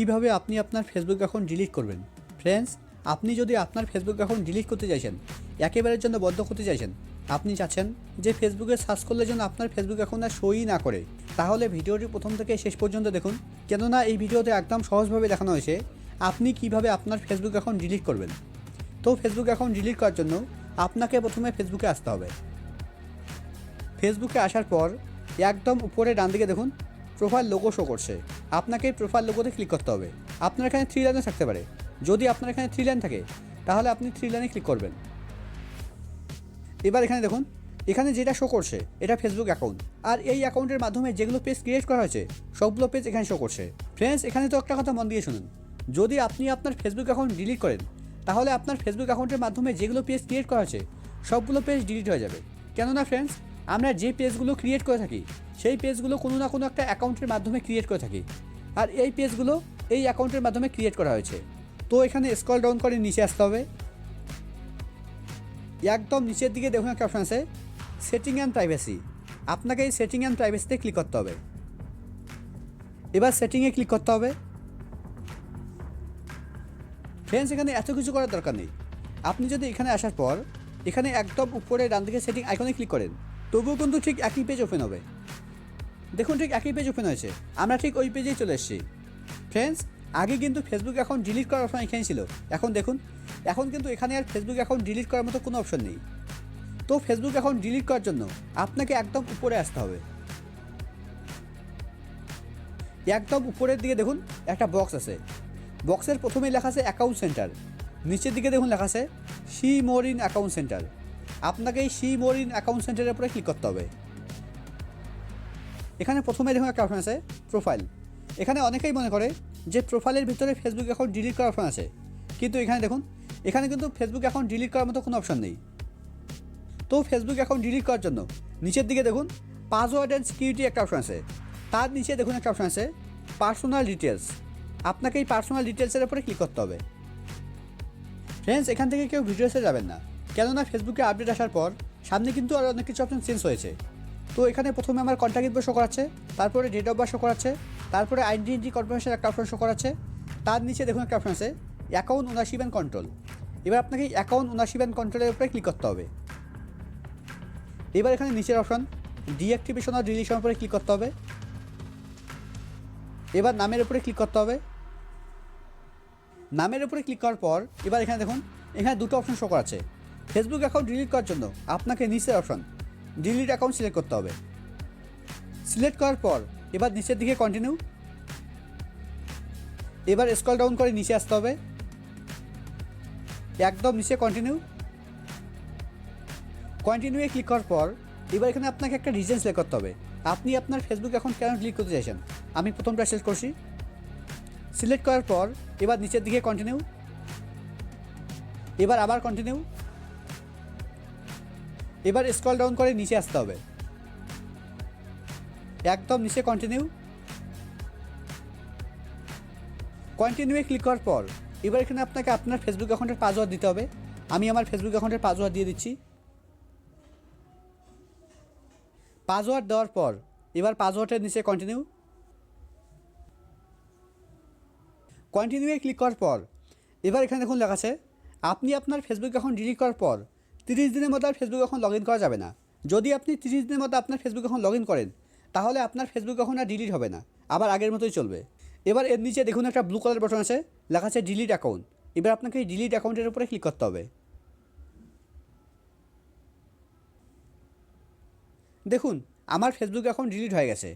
কীভাবে আপনি আপনার ফেসবুক অ্যাকাউন্ট ডিলিট করবেন? ফ্রেন্ডস আপনি যদি আপনার ফেসবুক অ্যাকাউন্ট ডিলিট করতে চাইছেন, একেবারের জন্য বদ্ধ করতে চাইছেন, আপনি চাচ্ছেন যে ফেসবুকে সার্চ করলে যেন আপনার ফেসবুক অ্যাকাউন্ট আর শোই না করে। তাহলে ভিডিওটি প্রথম থেকে শেষ পর্যন্ত দেখুন। কেননা এই ভিডিওতে একদম সহজভাবে দেখানো হয়েছে আপনি কীভাবে আপনার ফেসবুক অ্যাকাউন্ট ডিলিট করবেন। তো ফেসবুক অ্যাকাউন্ট ডিলিট করার জন্য আপনাকে প্রথমে ফেসবুকে আসতে হবে। ফেসবুকে আসার পর একদম উপরে ডান দিকে দেখুন প্রোফাইল লোগো শো করছে। আপনাকে প্রোফাইল লোগোতে ক্লিক করতে হবে। আপনার এখানে থ্রি লাইনে থাকতে পারে। যদি আপনার এখানে থ্রি লাইন থাকে, তাহলে আপনি থ্রি লাইনে ক্লিক করবেন। এবার এখানে দেখুন, এখানে যেটা শো করছে, এটা ফেসবুক অ্যাকাউন্ট আর এই অ্যাকাউন্টের মাধ্যমে যেগুলো পেজ ক্রিয়েট করা হয়েছে, সবগুলো পেজ এখানে শো করছে। ফ্রেন্ডস এখানে তো একটা কথা মন দিয়ে শুনুন। যদি আপনি আপনার ফেসবুক অ্যাকাউন্ট ডিলিট করেন, তাহলে আপনার ফেসবুক অ্যাকাউন্টের মাধ্যমে যেগুলো পেজ ক্রিয়েট করা হয়েছে, সবগুলো পেজ ডিলিট হয়ে যাবে। কেননা ফ্রেন্ডস আমরা যে পেজগুলো ক্রিয়েট করে থাকি, সেই পেজগুলো কোনো না কোনো একটা অ্যাকাউন্টের মাধ্যমে ক্রিয়েট করে থাকি। আর এই পেজগুলো এই অ্যাকাউন্টের মাধ্যমে ক্রিয়েট করা হয়েছে। তো এখানে স্ক্রল ডাউন করে নিচে আসতে হবে। একদম নিচের দিকে দেখুন একটা অপশান আছে সেটিং অ্যান্ড প্রাইভেসি আপনাকে এই সেটিং অ্যান্ড প্রাইভেসিতে ক্লিক করতে হবে। এবার সেটিংয়ে ক্লিক করতে হবে। ফ্রেন্ডস এখানে এত কিছু করার দরকার নেই। আপনি যদি এখানে আসার পর, এখানে একদম উপরে ডান দিকে সেটিং আইকনে ক্লিক করেন। তবুও কিন্তু ঠিক একই পেজ ওপেন হবে। দেখুন ঠিক একই পেজ ওপেন হয়েছে। আমরা ঠিক ওই পেজেই চলে এসেছি। ফ্রেন্ডস আগে কিন্তু ফেসবুক অ্যাকাউন্ট ডিলিট করার অপশন এখানে ছিল। এখন দেখুন, এখন কিন্তু এখানে আর ফেসবুক অ্যাকাউন্ট ডিলিট করার মতো কোনো অপশন নেই। তো ফেসবুক অ্যাকাউন্ট ডিলিট করার জন্য আপনাকে একদম উপরে আসতে হবে। একদম উপরের দিকে দেখুন, একটা বক্স আছে। বক্সের প্রথমেই লেখা আছে অ্যাকাউন্ট সেন্টার নিচের দিকে দেখুন লেখা আছে see more in account centre আপনাকে এই সি মোর ইন অ্যাকাউন্ট সেন্টারের উপরে ক্লিক করতে হবে। এখানে প্রথমে দেখুন একটা অপশন আছে প্রোফাইল এখানে অনেকেই মনে করে যে প্রোফাইলের ভিতরে ফেসবুক অ্যাকাউন্ট ডিলিট করার অপশন আছে। কিন্তু এখানে দেখুন, এখানে কিন্তু ফেসবুক অ্যাকাউন্ট ডিলিট করার মতো কোনো অপশন নেই। তো ফেসবুক অ্যাকাউন্ট ডিলিট করার জন্য নিচের দিকে দেখুন পাসওয়ার্ড অ্যান্ড সিকিউরিটি একটা অপশন আছে। তার নিচে দেখুন একটা অপশন আছে পার্সোনাল ডিটেলস আপনাকে এই পার্সোনাল ডিটেলসের উপরে ক্লিক করতে হবে। ফ্রেন্ডস এখান থেকে কেউ ভিডিওসে যাবেন না। কেননা ফেসবুকে আপডেট আসার পর সামনে কিন্তু আরও অনেক কিছু অপশন চেঞ্জ হয়েছে। তো এখানে প্রথমে আমার কন্ট্যাক্ট ইনফো শো করাচ্ছে, তারপরে ডেট অফ বার্থ শো করাচ্ছে, তারপরে আইডেন্টি কনফার্মেশন একটা অপশন শো করাচ্ছে, তার নিচে দেখুন একটা অপশন আছে অ্যাকাউন্ট ওনারশিপ অ্যান্ড কন্ট্রোল এবার আপনাকে অ্যাকাউন্ট ওনারশিপ অ্যান্ড কন্ট্রোলের উপরে ক্লিক করতে হবে। এবার এখানে নিচের অপশন ডিঅ্যাক্টিভেশন আর ডিলিশন উপরে ক্লিক করতে হবে। এবার নামের উপরে ক্লিক করতে হবে। নামের উপরে ক্লিক করার পর, এবার এখানে দেখুন, এখানে দুটো অপশন শো করাচ্ছে। ফেসবুক অ্যাকাউন্ট ডিলিট করার জন্য আপনাকে নিচের অপশন ডিলিট অ্যাকাউন্ট সিলেক্ট করতে হবে। সিলেক্ট করার পর এবার নিচের দিকে কন্টিনিউ এবার স্ক্রল ডাউন করে নিচে আসতে হবে। একদম নিচে কন্টিনিউ কন্টিনিউয়ে ক্লিক করার পর এবার এখানে আপনাকে একটা রিজন সিলেক্ট করতে হবে। আপনি আপনার ফেসবুক অ্যাকাউন্ট কেন ক্লিক করতে চাইছেন? আমি প্রথমটা সিলেক্ট করছি। সিলেক্ট করার পর এবার নিচের দিকে কন্টিনিউ এবার আবার কন্টিনিউ এবার স্ক্রল ডাউন করে নিচে আসতে হবে। একদম নিচে কন্টিনিউ কন্টিনিউয়ে ক্লিক করার পর, এবার এখানে আপনাকে আপনার ফেসবুক অ্যাকাউন্টের পাসওয়ার্ড দিতে হবে। আমি আমার ফেসবুক অ্যাকাউন্টের পাসওয়ার্ড দিয়ে দিচ্ছি। পাসওয়ার্ড দেওয়ার পর, এবার পাসওয়ার্ডের নিচে কন্টিনিউ কন্টিনিউয়ে ক্লিক করার পর, এবার এখানে দেখুন লেখা আছে, আপনি আপনার ফেসবুক অ্যাকাউন্ট ডিলিট করার পর তিরিশ দিনের মধ্যে আর ফেসবুক এখন লগ ইন করা যাবে না। যদি আপনি তিরিশ দিনের মধ্যে আপনার ফেসবুক এখন লগ ইন করেন, তাহলে আপনার ফেসবুক এখন আর ডিলিট হবে না, আবার আগের মতোই চলবে। এবার এর নিচে দেখুন একটা ব্লু কালার বাটন আছে, লেখা আছে ডিলিট অ্যাকাউন্ট এবার আপনাকে এই ডিলিট অ্যাকাউন্টের উপরে ক্লিক করতে হবে। দেখুন, আমার ফেসবুক অ্যাকাউন্ট ডিলিট হয়ে গেছে।